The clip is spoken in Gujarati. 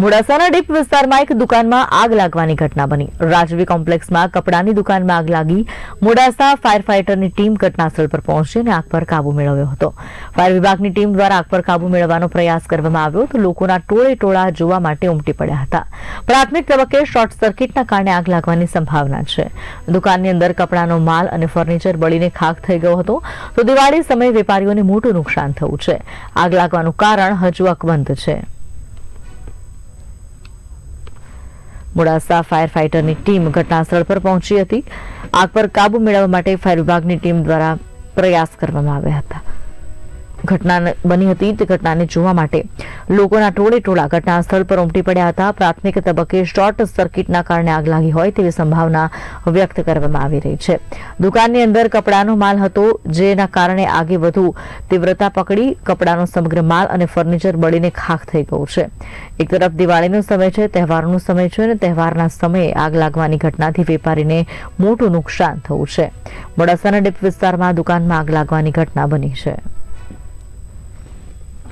મોડાસાના ડીપ વિસ્તારમાં એક દુકાનમાં આગ લાગવાની ઘટના બની. રાજવી કોમ્પ્લેક્સમાં કપડાની દુકાનમાં આગ લાગી. મોડાસા ફાયર ફાઇટરની ટીમ ઘટનાસ્થળ પર પહોંચી અને આગ પર કાબુ મેળવ્યો હતો. ફાયર વિભાગની ટીમ દ્વારા આગ પર કાબુ મેળવવાનો પ્રયાસ કરવામાં આવ્યો તો લોકોના ટોળે ટોળા જોવા માટે ઉમટી પડ્યા હતા. પ્રાથમિક તબક્કે શોર્ટ સર્કિટના કારણે આગ લાગવાની સંભાવના છે. દુકાનની અંદર કપડાનો માલ અને ફર્નિચર બળીને ખાખ થઈ ગયો હતો તો દિવાળી સમયે વેપારીઓને મોટું નુકસાન થયું છે. આગ લાગવાનું કારણ હજુ અકબંધ છે. મોડાસા ફાયર ફાઇટરની ટીમ ઘટનાસ્થળ પર પહોંચી હતી. આગ પર કાબુ મેળવવા માટે ફાયર વિભાગની ટીમ દ્વારા પ્રયાસ કરવામાં આવ્યા હતા. ઘટના બની હતી તે ઘટનાને જોવા માટે લોકોના ટોળે ટોળા ઘટના સ્થળ પર ઉમટી પડ્યા હતા. પ્રાથમિક તબક્કે શોર્ટ સર્કિટના કારણે આગ લાગી હોય તેવી સંભાવના વ્યક્ત કરવામાં આવી રહી છે. દુકાનની અંદર કપડાનો માલ હતો, જેના કારણે આગે વધુ તીવ્રતા પકડી કપડાનો સમગ્ર માલ અને ફર્નિચર બળીને ખાખ થઈ ગયું છે. એક તરફ દિવાળીનો સમય છે, તહેવારનો સમય છે અને તહેવારના સમયે આગ લાગવાની ઘટનાથી વેપારીને મોટું નુકસાન થયું છે. મોડાસાના ડીપ વિસ્તારમાં દુકાનમાં આગ લાગવાની ઘટના બની છે.